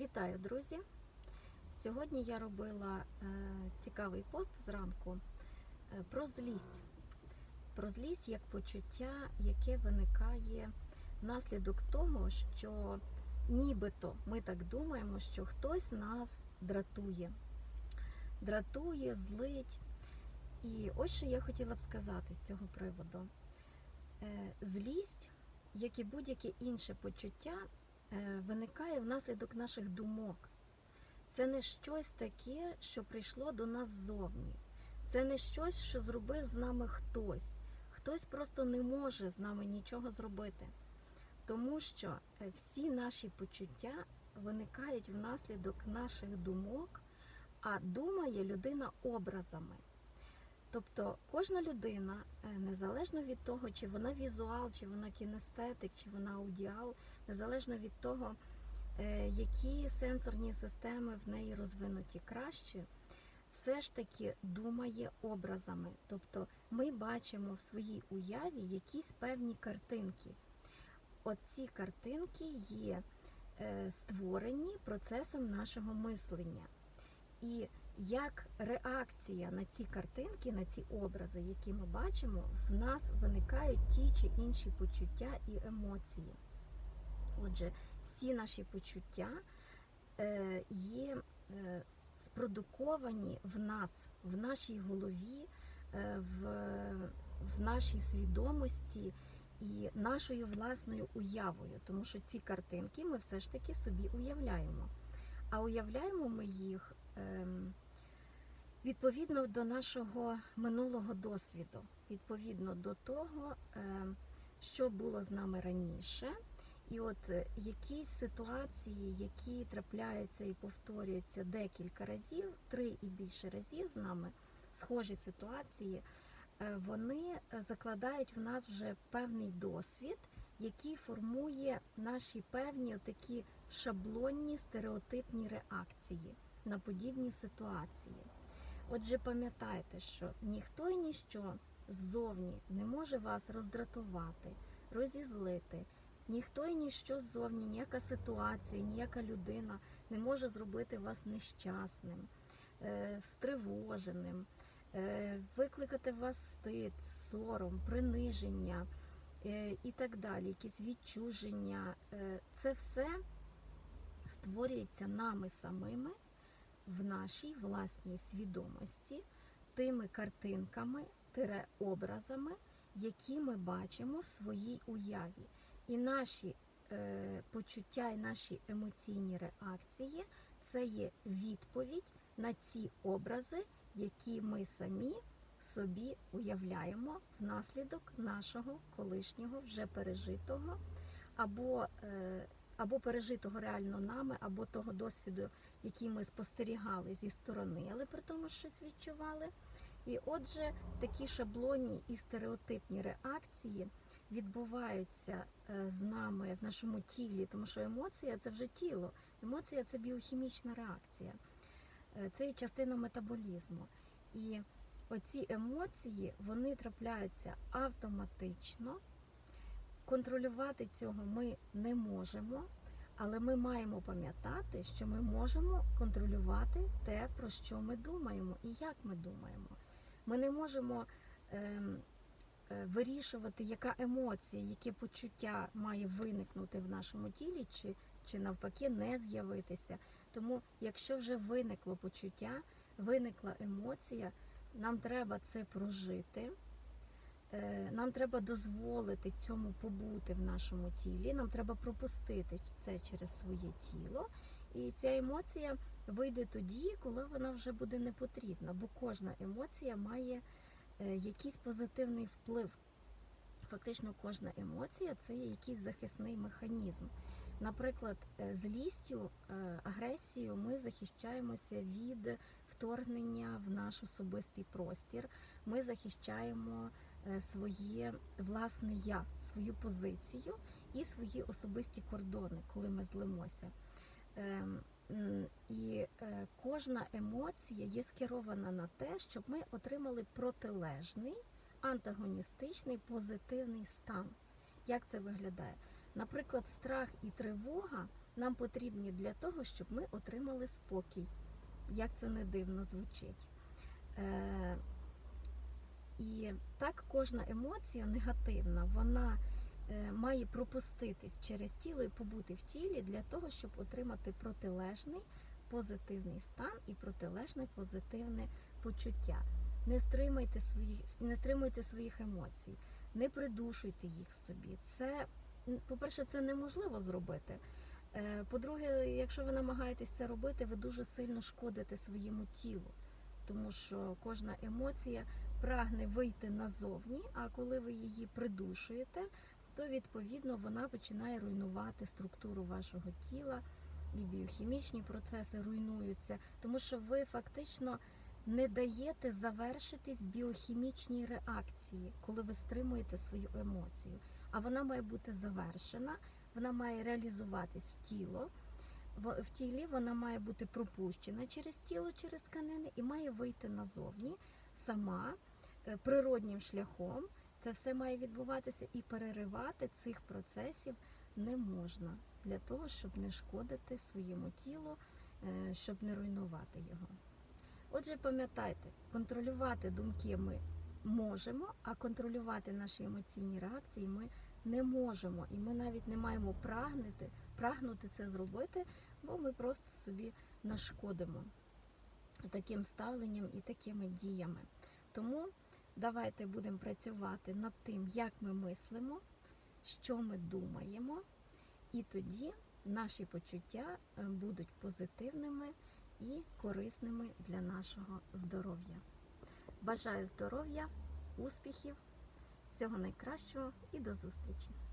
Вітаю, друзі! Сьогодні я робила е, цікавий пост зранку е, про злість. Про злість як почуття, яке виникає внаслідок того, що нібито ми так думаємо, що хтось нас дратує. Дратує, злить. І ось що я хотіла б сказати з цього приводу. Е, Злість, як і будь-яке інше почуття, виникає внаслідок наших думок. Це не щось таке, що прийшло до нас ззовні. Це не щось, що зробив з нами хтось. Хтось просто не може з нами нічого зробити. Тому що е, всі наші почуття виникають внаслідок наших думок, а думає людина образами. Тобто кожна людина, е, незалежно від того, чи вона візуал, чи вона кінестетик, чи вона аудіал, незалежно від того, е, які сенсорні системи в неї розвинуті краще, все ж таки думає образами. Тобто ми бачимо в своїй уяві якісь певні картинки. Оці картинки є е, створені процесом нашого мислення. І як реакція на ці картинки, на ці образи, які ми бачимо, в нас виникають ті чи інші почуття і емоції. Отже, всі наші почуття е, є е, спродуковані в нас, в нашій голові, е, в, в нашій свідомості і нашою власною уявою, тому що ці картинки ми все ж таки собі уявляємо. А уявляємо ми їх ем, відповідно до нашого минулого досвіду, відповідно до того, ем, що було з нами раніше. І от е, якісь ситуації, які трапляються і повторюються декілька разів, три і більше разів з нами, схожі ситуації, е, вони е, закладають в нас вже певний досвід, який формує наші певні такі шаблонні стереотипні реакції на подібні ситуації. Отже, пам'ятайте, що ніхто і ніщо ззовні не може вас роздратувати, розізлити. Ніхто і ніщо ззовні, ніяка ситуація, ніяка людина не може зробити вас нещасним, е, стривоженим, е, викликати вас стид, сором, приниження е, і так далі, якісь відчуження. Це все створюється нами самими в нашій власній свідомості, тими картинками, тире образами, які ми бачимо в своїй уяві. І наші е, почуття і наші емоційні реакції це є відповідь на ці образи, які ми самі собі уявляємо внаслідок нашого колишнього вже пережитого, або, е, або пережитого реально нами, або того досвіду, який ми спостерігали зі сторони, але при тому щось відчували. І отже, такі шаблонні і стереотипні реакції відбуваються е, з нами в нашому тілі, тому що емоція це вже тіло. Емоція це біохімічна реакція, Е, це є частина метаболізму. І оці емоції вони трапляються автоматично. Контролювати цього ми не можемо, але ми маємо пам'ятати, що ми можемо контролювати те, про що ми думаємо і як ми думаємо. Ми не можемо ем, е, вирішувати, яка емоція, яке почуття має виникнути в нашому тілі, чи, чи навпаки не з'явитися. Тому, якщо вже виникло почуття, виникла емоція, нам треба це прожити. Е, Нам треба дозволити цьому побути в нашому тілі, нам треба пропустити це через своє тіло. І ця емоція вийде тоді, коли вона вже буде не потрібна, бо кожна емоція має е, якийсь позитивний вплив. Фактично, кожна емоція це є якийсь захисний механізм. Наприклад, е, злістю, агресією ми захищаємося від вторгнення в наш особистий простір. Ми захищаємо своє власне я, свою позицію і свої особисті кордони, коли ми злимося. Ем, І е, кожна емоція є скерована на те, щоб ми отримали протилежний, антагоністичний, позитивний стан. Як це виглядає? Наприклад, страх і тривога нам потрібні для того, щоб ми отримали спокій. Як це не дивно звучить. І так кожна емоція негативна, вона е, має пропуститись через тіло і побути в тілі для того, щоб отримати протилежний позитивний стан і протилежне позитивне почуття. Не стримуйте свої, не стримуйте своїх емоцій, не придушуйте їх в собі. Це, по-перше, це неможливо зробити. Е, По-друге, якщо ви намагаєтесь це робити, ви дуже сильно шкодите своєму тілу, тому що кожна емоція прагне вийти назовні, а коли ви її придушуєте, то відповідно вона починає руйнувати структуру вашого тіла, і біохімічні процеси руйнуються, тому що ви фактично не даєте завершитись біохімічній реакції, коли ви стримуєте свою емоцію. А вона має бути завершена, вона має реалізуватись в тіло. В тілі вона має бути пропущена через тіло, через тканини і має вийти назовні сама е, природнім шляхом. Це все має відбуватися і переривати цих процесів не можна для того, щоб не шкодити своєму тілу, е, щоб не руйнувати його. Отже, пам'ятайте, контролювати думки ми можемо, а контролювати наші емоційні реакції ми не можемо. І ми навіть не маємо прагнути, прагнути це зробити, бо ми просто собі нашкодимо таким ставленням і такими діями. Тому давайте будемо працювати над тим, як ми мислимо, що ми думаємо, і тоді наші почуття е, будуть позитивними і корисними для нашого здоров'я. Бажаю здоров'я, успіхів, всього найкращого і до зустрічі!